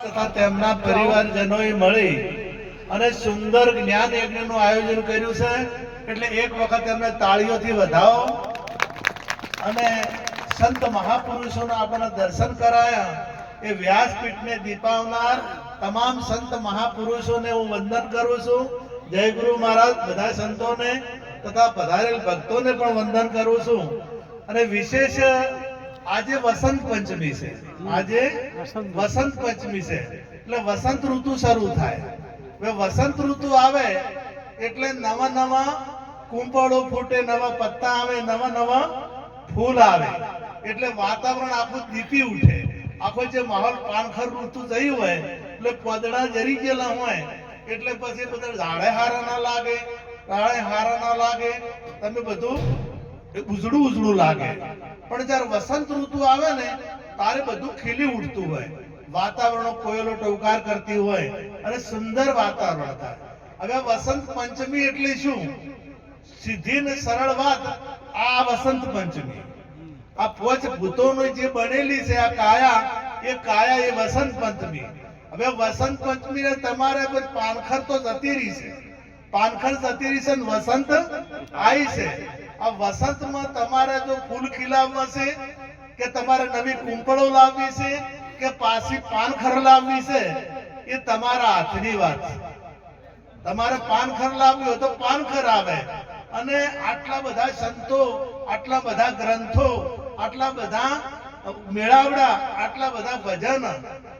તથા તેમના પરિવારજનોએ મળી અને સુંદર જ્ઞાન યજ્ઞનું આયોજન કર્યું છે. એટલે એક વખત એમને તાળીઓથી વધાવો અને સંત મહાપુરુષોના આપણને દર્શન કરાયા. એ વ્યાસપીઠને દીપાવનાર તમામ સંત મહાપુરુષોને હું વંદન કરું છું. જય ગુરુ મહારાજ, બધા સંતોને તથા પધારેલ ભક્તોને પણ વંદન કરું છું. અને વિશેષ આજે વસંત પંચમી છે. આજે વસંત પંચમી છે. એટલે વસંત ઋતુ શરૂ થાય. વસંત ઋતુ આવે એટલે નવા નવા કુંપળો ફૂટે, નવા પત્તા આવે, નવા નવા ફૂલ આવે. એટલે વાતાવરણ આખું દીપી ઉઠે. આખો જે માહોલ પાનખર ઋતુ જઈ હોય, એટલે પોદડા જરી ગયેલા હોય, એટલે પછી બધા ઝાડે હારા ના લાગે ઝાડે હારા ના લાગે. તમે બધું ઉજળું ઉજળું લાગે. પણ જ્યારે વસંત ઋતુ આવે ને, તારે બધું ખીલી ઉઠતું હોય. વાતાવરણ કોયલો ટવકાર કરતી હોય અને સુંદર વાતાવરણ થાય. હવે વસંત પંચમી એટલે શું? સીધી ને સરળ વાત, આ વસંત પંચમી. આ પોચ ભૂતોની જે બનેલી છે આ કાયા, એ કાયા એ વસંત પંચમી. હવે વસંત પંચમી ને તમારે પાનખર તો જતી રહી છે. પાનખર જતી રહી છે વસંત આવી છે. આ વસંતમાં તમારે જો ફૂલ ખીલાવવા છે, કે તમારે નવી કુંપળો લાવવી છે, કે પાછી પાનખર લાવવી છે, એ તમારા હાથની વાત છે. તમારે પાનખર લાવવી હોય તો પાનખર આવે. અને આટલા બધા સંતો, આટલા બધા ગ્રંથો, આટલા બધા મેળાવડા, આટલા બધા ભજન,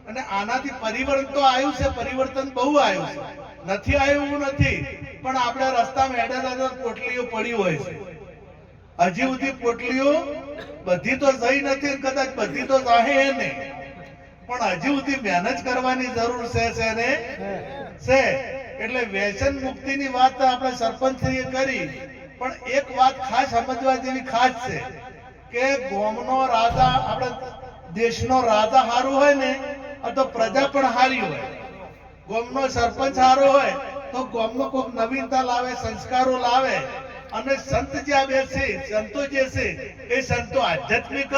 અને આનાથી પરિવર્તન તો આવ્યું છે, પરિવર્તન બહુ આવ્યું છે. નથી આવ્યું નથી, પણ આપણે રસ્તામાં એડા પોટલીઓ પડી હોય છે. હજી સુધી પોટલીઓ બધી તો જઈ નથી કદાચ બધી તો જાહે નહીં પણ હજી સુધી મહેનત કરવાની જરૂર છે છે ને? છે. એટલે વ્યસન મુક્તિની વાત આપણે સરપંચશ્રીએ કરી, પણ એક વાત ખાસ સમજવા જેવી ખાસ છે કે ગોમનો રાજા, આપણે દેશનો રાજા હારું હોય ને તો પ્રજા પણ હારી હોય. ગોમનો સરપંચ હારો હોય, તો ગોમનો કોઈક નવીનતા લાવે, સંસ્કારો લાવે અને સંત જ્યાં બેસે, સંતો જે છે એ સંતો આધ્યાત્મિક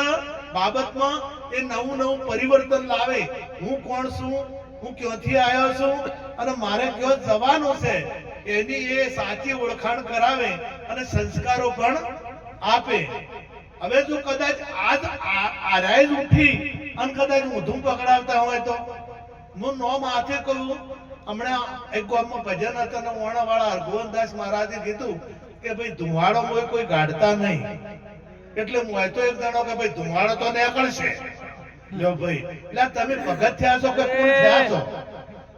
બાબતમાં એ નવું નવું પરિવર્તન લાવે. હું કોણ છું? હું ક્યાંથી આવ્યો છું? અને મારે કયો જવાનું છે? એની એ સાચી ઓળખાણ કરાવે અને સંસ્કારો પણ આપે. હવે જો કદાચ આજ આરાય ઉઠી અને કદાચ ઊંધું પકડાવતા હોય તો? હું નોમ માથે કહું. હમણાં એક ગામમાં ભજન હતા ને વાળા હરગોવનદાસ મહારાજે કીધું કે ભાઈ ધુમાડો મોય કોઈ ગાડતા નહીં. એટલે હું તો એક જણો કે ભાઈ ધુમાડો તો નીકળશે. લ્યો ભાઈ. એટલે તમે ભગત થયા છો કે કોણ થયા છો?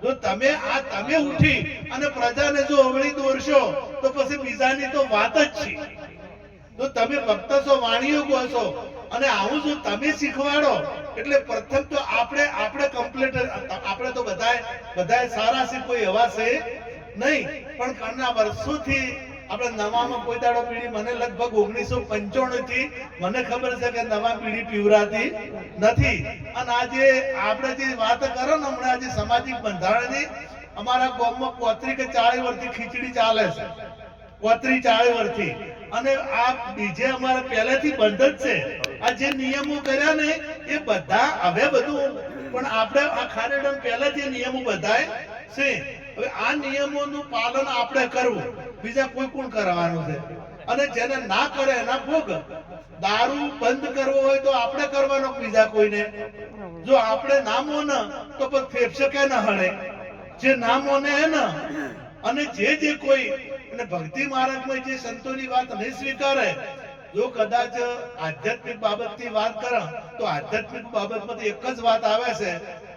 જો તમે આ તમે ઉઠી અને પ્રજાને જો અવળી દોરશો, તો પછી બીજાની તો વાત જ છે. તો તમે ભક્ત છો, વાણીઓ કહો છો, અને આવું જો તમે શીખવાડો, એટલે પ્રથમ તો આપણે આપણે કમ્પ્લીટ આપણે તો બધાય બધાય સારા કોઈ એવા છે નહીં. પણ ઘણા વર્ષોથી આપણે નવામાં કોઈ દાડો પીડી, મને લગભગ ઓગણીસો પંચાણું થી મને ખબર છે કે નવા પીડી પીવરાતી નથી. અને આજે આપણે જે વાત કરો ને હમણાં આજે સામાજિક બંધારણની, અમારા ગામમાં પોત્રી કે ચાળી વર્ષથી ખીચડી ચાલે છે. પોત્રી ચાળી વર્ષથી. અને આ બીજે અમારે પહેલેથી બંધ જ છે. આ જે નિયમો કર્યા ને, એ બધા હવે બધું, પણ આપણે આ ખારેડમ પહેલા જે નિયમો બધાય છે. હવે આ નિયમોનું પાલન આપણે કરવું. બીજા કોઈ કોણ કરવાનું છે? અને જેને ના કરે એના ભોગ. દારૂ બંધ કરવો હોય તો આપણે કરવાનો બીજા કોઈને? જો આપણે ના મોને, તો પછી ફેફસે કે ના હળે જે ના મોને ને, અને જે જે કોઈ, અને ભક્તિ માર્ગમાં જે સંતોની વાત નહીં સ્વીકારે, જો કદાચ આધ્યાત્મિક બાબતની વાત કરો, તો આધ્યાત્મિક બાબતમાં એક જ વાત આવે છે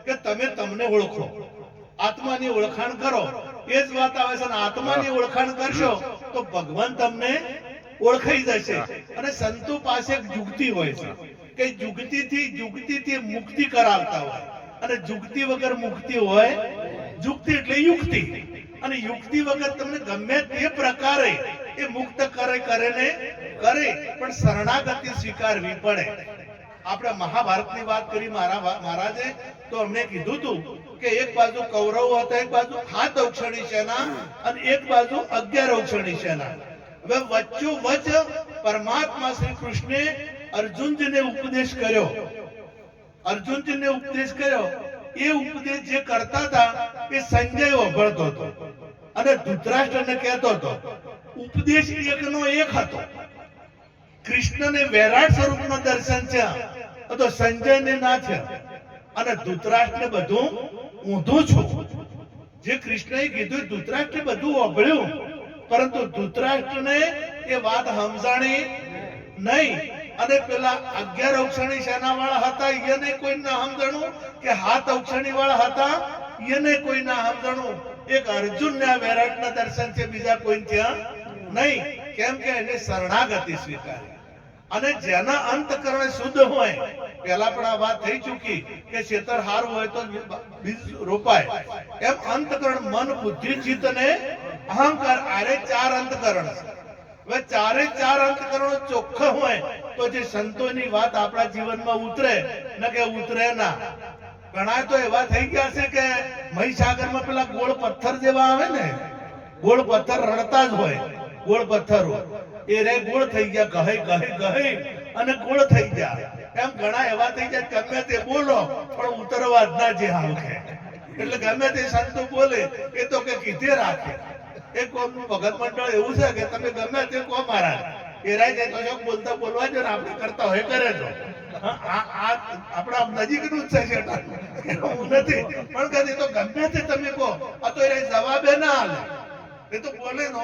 કે તમે તમને ઓળખો. આત્માની ઓળખાણ કરો. એ જ વાત આવે છે આત્માની ઓળખાણ કરશો તો ભગવાન તમને ઓળખાઈ જશે. અને સંતો પાસે એક જુગતી હોય છે કે જુગતીથી જુગતીથી મુક્તિ કરાવતા હોય. અને જુગતી વગર મુક્તિ હોય જુગતી એટલે યુક્તિ. અને યુક્તિ વગર તમને ગમે તે પ્રકારે એ મુક્ત કરે કરે ને કરે. પણ શરણાગતિ સ્વીકારવી પડે. આપણે મહાભારતની વાત કરી મારા મહારાજે, તો અમને કીધું હતું કે એક બાજુ કૌરવ હતા, એક બાજુ સાત અક્ષણી સેના અને એક બાજુ અગિયાર અક્ષણી સેના. હવે વચ્ચો વચ પરમાત્મા શ્રી કૃષ્ણે અર્જુનજીને ઉપદેશ કર્યો. અર્જુનજીને ઉપદેશ કર્યો. એ ઉપદેશ જે કરતા હતા, એ સંજય વભળતો હતો અને ધૃતરાષ્ટ્રને કહેતો હતો, ઉપદેશ એકનો એક હતો. કૃષ્ણને વૈરાટ સ્વરૂપનો દર્શન છે તો સંજયને ના થયા અને ધૂતરાષ્ટ્રને બધું ઊંધું છું. જે કૃષ્ણએ કીધું એ બધું ઓગળ્યું. પરંતુ ધૂતરાષ્ટ્રને એ વાત સમજાણી નહીં. અને પેલા અગિયાર અવક્ષણી સેના વાળા હતા, એને કોઈ ના સમજણું કે હાથ અવક્ષણી વાળા હતા, એને કોઈ ના સમજણું. એક અર્જુન ને વેરાટ ના દર્શન છે, બીજા કોઈ ત્યાં નહીં. કેમ કે એને શરણાગતિ સ્વીકારી. અને જેના અંતકરણ શુદ્ધ હોય પેલા પણ આ વાત થઈ ચૂકી કે ખેતર હારું હોય તો બીજ રોપાય. એમ અંતકરણ મન બુદ્ધિ ચિત્ત ને અહંકાર આરે ચાર અંતકરણ. હવે ચારે ચાર અંતકરણો ચોખ્ખા હોય તો જે સંતોની વાત આપણા જીવનમાં ઉતરે, ન કે ઉતરે ના. ઘણા તો એવા થઈ ગયા છે કે મહીસાગરમાં પેલા ગોળ પથ્થર જેવા આવે ને, ગોળ પથ્થર રડતા જ હોય. ગોળ પથ્થરો. એ રે ગોળ થઈ ગયા કહે કહે કહે અને ગોળ થઈ ગયા. એમ ઘણા એવા થઈ ગયા ગમે તે બોલો, પણ ઉતરવા જ ના જે હાલખે એટલે ગમે તે સંતો બોલે, એ તો કે કીધે રાખે. એ કોમનું ભગત મંડળ એવું છે કે તમે ગમે તે કો મારા. એ રાય જાય તો જોક બોલતા બોલવા જો ને આપણે કરતા હોય કરે જો. આપણા નજીકનું જ છે. એવું નથી. પણ કદી તો ગમે તે તમે કહો, આ તો એ જવાબે ના હાલે એ તો બોલે ને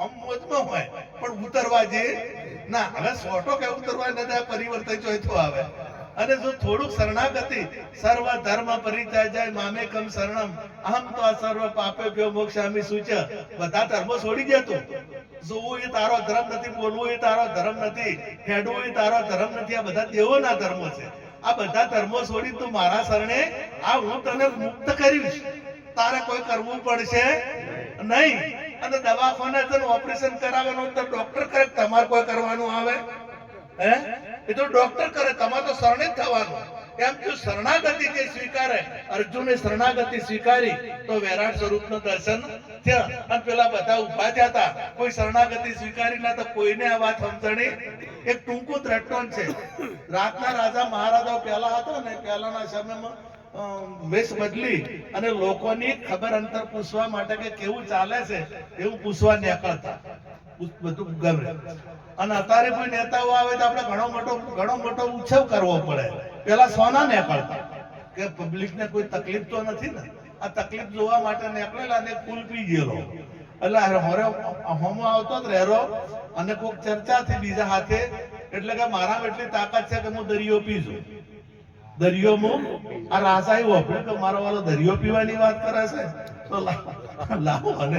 આમ આમ મોજમાં હોય. પણ ઉતરવા જે ના, હવે સોટો કે ઉતરવા નથી પરિવર્તન ચોથું આવે. અને જો થોડુંક શરણાગતિ સર્વ ધર્મ પરિચય જાય, મામે કમ શરણમ. અહમ તો આ સર્વ પાપે પ્યો મોક્ષામી સૂચ. બધા ધર્મો છોડી દેતો જોવું એ તારો ધર્મ નથી, બોલવું એ તારો ધર્મ નથી, હેડવું એ તારો ધર્મ નથી. આ બધા દેવોના ધર્મો છે. આ બધા ધર્મો છોડી તું મારા શરણે. આ હું તને મુક્ત કરીશ. તારે કોઈ કરવું પડશે નહીં. અને દવાખાને તને ઓપરેશન કરાવવાનું તો ડોક્ટર કરે, તમારે કોઈ કરવાનું આવે? હે? એ તો ડોક્ટર કરે, તમારે તો શરણે જ થવાનું. એમ જો શરણાગતિ જે સ્વીકારે? અર્જુને શરણાગતિ સ્વીકારી, તો વૈરાટ સ્વરૂપનું દર્શન થયા. અને પેલા બધા ઊભા થયા હતા. કોઈ શરણાગતિ સ્વીકારી ના તો કોઈને આ વાત સમજણી? એક ટૂંકું દ્રષ્ટાંત છે. રાતના રાજા મહારાજાઓ પહેલા હતા ને, પહેલાના સમયમાં વેશ બદલી અને લોકોની ખબર અંતર પૂછવા માટે કે કેવું ચાલે છે, એવું પૂછવા નીકળતા. બધું ગમે. અને અત્યારે કોઈ નેતાઓ આવે તો આપણે ઘણો મોટો ઘણો મોટો ઉછેવ કરવો પડે. પેલા સોના નીકળતા. કે પબ્લિક ને કોઈ તકલીફ તો નથી ને? આ તકલીફ જોવા માટે નીકળેલા અને કુલ પી ગયેલો. એટલે હોરે હોમો આવતો જ રહેરો અને કોઈક ચર્ચાથી બીજા હાથે. એટલે કે મારામાં એટલી તાકાત છે કે હું દરિયો પીશું દરિયો માં? આ રાસાઈ વાપર્યું તો મારો વાળો દરિયો પીવાની વાત કરે છે? તો લાવો અને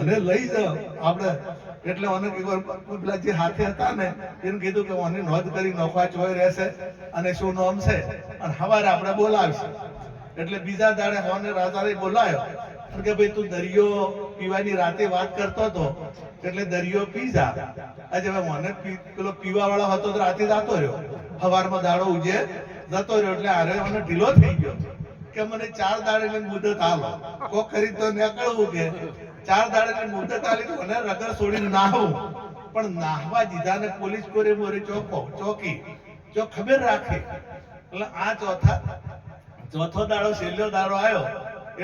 અને લઈ જાઓ. આપણે, એટલે મને પેલા જે હાથે હતા ને, એને કીધું કે મને નોંધ કરી નોખા ચોય રહેશે અને શું નામ છે? અને સવારે આપણે બોલાવશે. એટલે બીજા દાડે હોને રાજાને બોલાયો. કે ભાઈ, તું દરિયો પીવાની રાતે વાત કરતો હતો, એટલે દરિયો પી જા. આજે મને પેલો પીવા વાળો હતો તો રાતે જાતો રહ્યો. સવારમાં દાડો ઉજે જતો રહ્યો એટલે આરે મને ઢીલો થઈ ગયો કે મને ચાર દાડે મુદત આવો કો કરી તો નીકળવું કે ચાર દાડે મુદત આલી તો મને રગર છોડીને નાહવું પણ નાહવા દીધા ને પોલીસ કોરે મોરે ચોકો ચોકી. જો ખબર રાખે. એટલે આ ચોથા ચોથો દાડો, છેલ્લો દાડો આવ્યો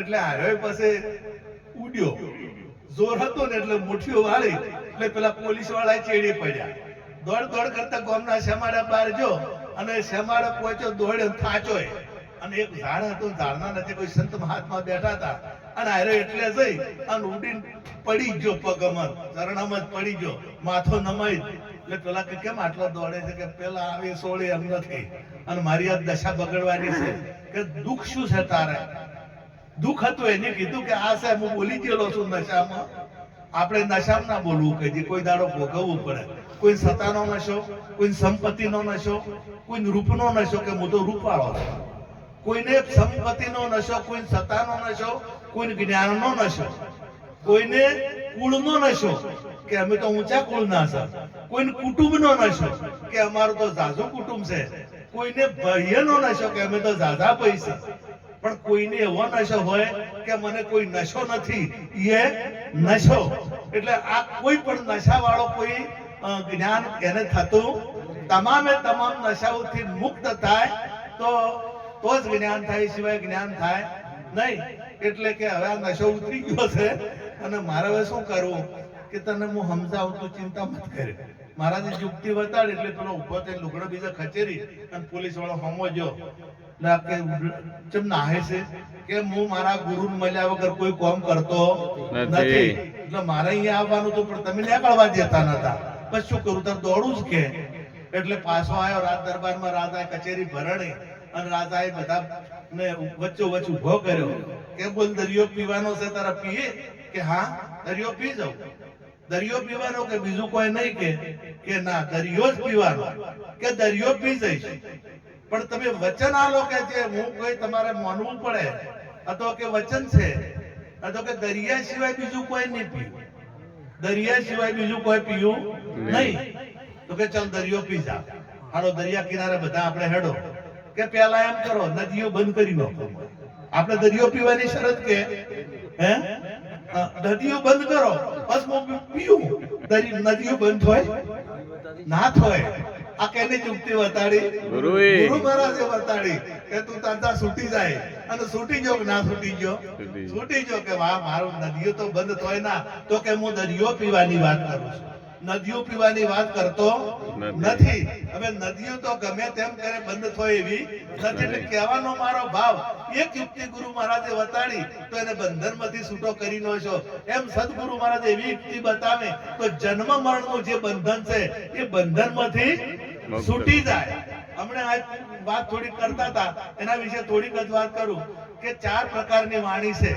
એટલે હાર્યો પછી ઉડ્યો. જોર હતો ને એટલે મુઠ્ઠીઓ વાળી. એટલે પેલા પોલીસવાળા ચેડી પડ્યા. દોડ દોડ કરતા ગોમના શેમાડા બહાર જો. અને શેમાડે પહોંચ્યો દોડ્યો થાચો અને એક ઝાડ હતું, ઝાડના નથી કોઈ સંત મહાત્મા બેઠા હતા. અને આરે એટલે જઈ, અને ઉડીને પડી ગયો પગમાં ચરણમાં જ પડી ગયો, માથો નમાઈ એટલે પેલા કે કેમ આટલો દોડે છે કે પેલા આવી સોળે એમ નથી. અને મારી આ દશા બગડવાની છે કે દુઃખ શું છે તારે? દુઃખ હતું એને કીધું કે આ સાહેબ હું બોલી ગયેલો છું નશામાં. આપણે નશામાં ના બોલવું કે કોઈ દાડો ભોગવવું પડે. કોઈ સત્તાનો નશો કોઈ સંપત્તિનો નશો કોઈ રૂપનો નશો કે તો રૂપવાળો કોઈને સંપત્તિનો નશો કોઈ સત્તાનો નશો કોઈ જ્ઞાનનો નશો કોઈને કુળનો નશો કે અમે તો ઊંચા કુળના છે. કોઈને કુટુંબનો નશો કે અમારું તો ઝાઝું કુટુંબ છે. કોઈને ભયનો નશો કે અમે તો ઝાઝા પૈસા. પણ કોઈને એવો નશો હોય કે મને કોઈ નશો નથી. એ નશો. એટલે આ કોઈ પણ નશાવાળો કોઈ અ, જ્ઞાન એને થતું તમામે તમામ નશાઓથી મુક્ત થાય તો તો જ જ્ઞાન થાય સિવાય જ્ઞાન થાય નહીં. એટલે કે હવે આ નશો ઉતરી ગયો છે. અને મારે હવે શું કરવું? કે તને હું સમજાવું તું ચિંતા મત કરે. મહારાજે યુક્તિ બતાડ એટલે પેલો ઊભો થઈને લુગડો બીજા ખચેરી અને પોલીસ વાળો હમો જો. કે ચમ નાહે છે? કે હું મારા ગુરુ મળ્યા વગર કોઈ કામ કરતો નથી. નથી. એટલે મારે અહીંયા આવવાનું હતું પણ તમે નીકળવા જતા નતા. પછી શું કરું? તમે દોડું જ કે. એટલે પાછો આવ્યો રાજ દરબારમાં રાજા કચેરી ભરણી અને રાજાએ બધા ને વચ્ચો વચ્ચ ઊભો કર્યો. કે બોલ, દરિયો પીવાનો છે તારા પીએ? કે હા, દરિયો પી જાઉં. દરિયો પીવાનો કે બીજું કોઈ નહીં કે? કે ના, દરિયો જ પીવાનો. કે દરિયો પી જઈશ. પણ તમે વચન આલો કે જે હું કોઈ તમારે માનવું પડે? અથવા કે વચન છે. અથવા કે દરિયા સિવાય બીજું કોઈ નહીં પીવું. દરિયા સિવાય બીજું કોઈ પીવું નહીં. તો કે ચાલ દરિયો પી જા. હાલો દરિયા કિનારે બધા આપણે હેડો. કે પેલા એમ કરો નદીઓ બંધ કરી નાખો. આપણે દરિયો પીવાની શરત કે? હે? નદીઓ બંધ કરો. બસ હું પીવું. દરી નદીઓ બંધ હોય? ના થાય. આ કેને બતાડી ગુરુએ. ગુરુ મહારાજે વતાડી કે તું તાંતા છૂટી જાય અને છૂટી ગયો કે ના છૂટી ગયો છૂટી. ગયો કે વાહ મારો નદીઓ તો બંધ તોય ના તો કે હું દરિયો પીવાની વાત કરું છું નદીઓ પીવાની વાત કરતો નથી. હવે નદીઓ તો ગમે તેમ કરે બંધ થાય એવી નથી એટલે કહેવાનો મારો ભાવ એક યુક્તિ ગુરુ મહારાજે વતાડી તો એને બંધનમાંથી છૂટો કરી નો છો એમ સદગુરુ મહારાજ એવી યુક્તિ બતાવે તો જન્મ મરણનું જે બંધન છે એ બંધનમાંથી મુક્ત. છૂટી જાય. હમણાં આ વાત થોડી કરતા હતા. એના વિશે થોડીક જ વાત કરું કે ચાર પ્રકારની વાણી છે.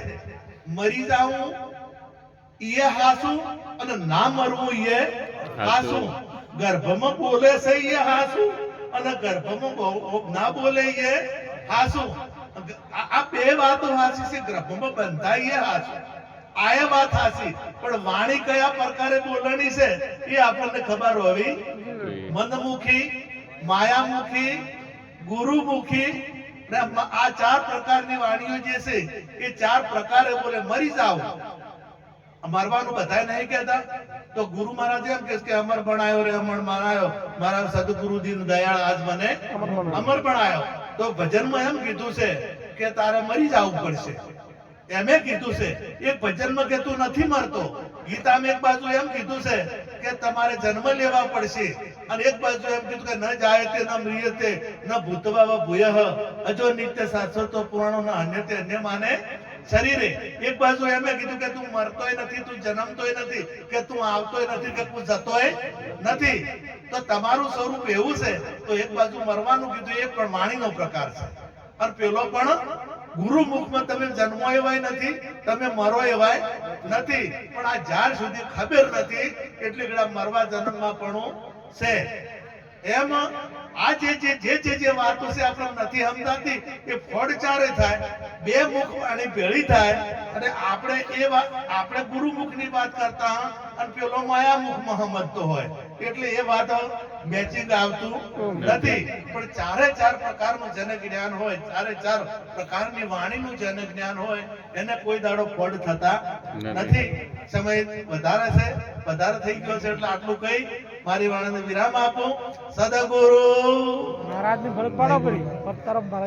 મરી જાવું ઈએ હાસું અને ના મરવું ઈએ હાસું. ગર્ભમાં બોલે છે ઈએ હાસુ અને ગર્ભમાં ના બોલે ઈએ હાસું. આ બે વાતો હાસી છે. ગર્ભમાં બંધાય ઈએ હાસુ. આય વાત હાસી. પણ વાણી કયા પ્રકારે બોલવાની છે એ આપણને ખબર હોવી મનમુખી માયામુખી ગુરુમુખી આ ચાર પ્રકારની વાણીઓ જે છે એ ચાર પ્રકારે બોલે મરી જાવ મરવાનું બધાય નહીં કહેતા. તો ગુરુ મહારાજ એમ કે અમર બનાયો રે અમર મનાયો મારા સદગુરુ દીન દયાળ આજ મને અમર બનાયો તો ભજનમાં એમ કીધું છે કે તારે મરી જવું પડશે. એમે કીધું છે, એક ભજનમાં કે તું નથી મરતો? ગીતામાં એક બાજુ એમ કીધું છે કે તમારે જન્મ લેવા પડશે. અને એક બાજુ એમ કીધું કે ન જાયતે, ન મ્રિયતે, ન ભૂતવા ભૂયઃ, અજો નિત્ય શાશ્વતો પુરાણો ન અન્યતે અન્ય માને શરીરે. એક બાજુ એમ કીધું કે તું મરતોય નથી, તું જન્મતોય નથી, કે તું આવતોય નથી, કે તું જતોય નથી. તો તમારું સ્વરૂપ એવું છે, તો એક બાજુ મરવાનું કીધું એક પણ વાણીનો પ્રકાર છે. અને પેલો પણ ગુરુ મુખમાં તમે જન્મો એવાય નથી, તમે મરો એવાય નથી. પણ આ જ્યાર સુધી ખબર નથી એટલે ગળા મરવા જન્મમાં પણ છે. એમ આ જે જે જે જે વાતો છે આપણે નથી સમજાતી, એ ફળ ચારે થાય, બે મુખ વાળી ભેળી થાય, અને આપણે એ વાત આપણે ગુરુ મુખની વાત કરતા અને પેલો માયા મુખમાં સમજતો હોય. એટલે એ વાત મેચિંગ આવતું નથી. પણ ચારે ચાર પ્રકારનું જન જ્ઞાન હોય ચારે ચાર પ્રકારની વાણીનું જન જ્ઞાન હોય એને કોઈ દાડો ફળ થતા નથી. સમય વધારે છે વધારે થઈ ગયો છે એટલે આટલું કહી મારી વાણીને વિરામ આપો. સદગુરુ. મહારાજની ભરત પાડો કરી. તરફ મહારાજ